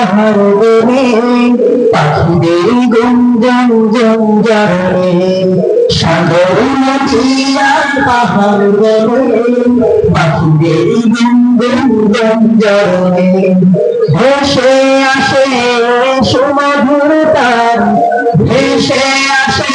পাহাড় বনে পাখিদের গুঞ্জন জঞ্জারে সাগর নদিয়া পাহাড় বনে, পাখিদের ভেসে আসে সুমধুর তার, ভেসে আসে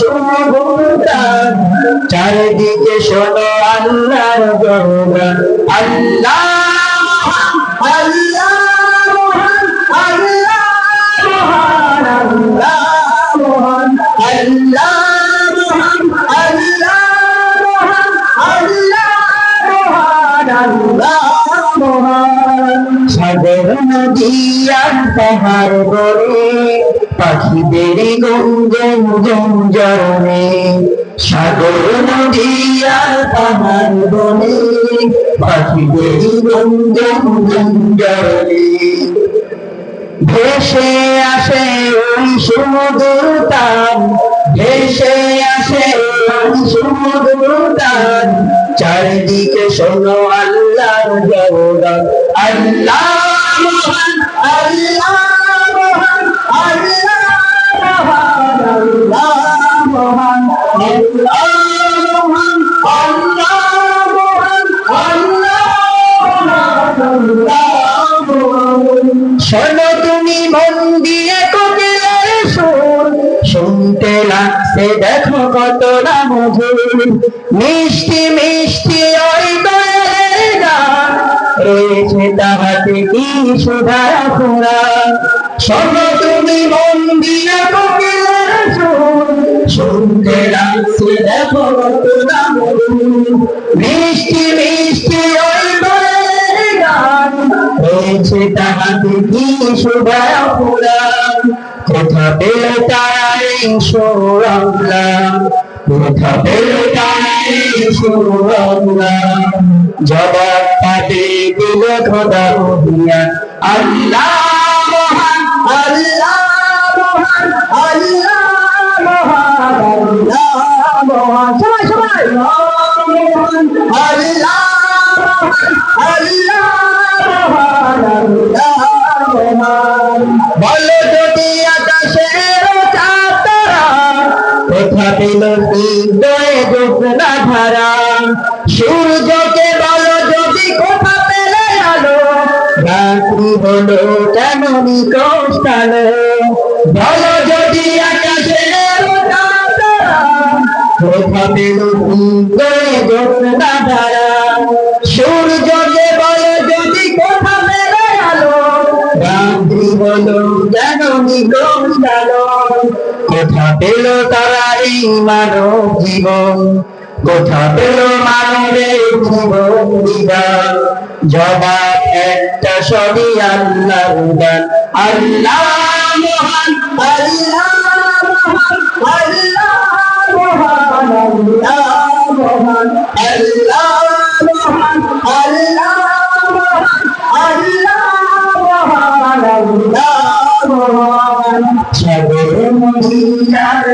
সুমধুর তার। চারিদিকে শোনো আল্লাহর আল্লাহ আল্লাহ গঞ্জন সাগর গঞ্জন ভেসে আসে ওই সমুদ্র তার ভেসে আসে ওই সমুদ্র তার চারিদিকে শোনো আল্লাহর গৌরব আল্লাহ শোনো তুমি মন দিয়ে কোকিলের সুর। শুনতে লাগছে দেখো কতটা মধুর। মিষ্টি মিষ্টি রয়েছে তাহাতে কি সুধা ফুরা? শোনো তুমি মন দিয়ে সুর, শুনতে লাগছে দেখো মিষ্টি মিষ্টি কি কোথা পেল তারা এই কোথা পেল তারা এই জবাব পাতে দিল খোদা আল্লাহ কোথা পেল হৃদয়ে গোপনা ধারা সূর্যকে বলো যদি কোথা পেলে আলো রাত্রি হলো কেন নিকষ্টালো বলো যদি চাতরা কোথা পেল হৃদয়ে গোপনা ধারা সূর্যকে বলো যদি কোথা পেলে আলো রাত্রি হলো কেন নিকষ্টালো কোথা পেল তারা এই মানব জীবন কোথা পেল মানবের জীবন জবাব একটা সবই আল্লাহ আল্লাহ আল্লাহ আল্লাহ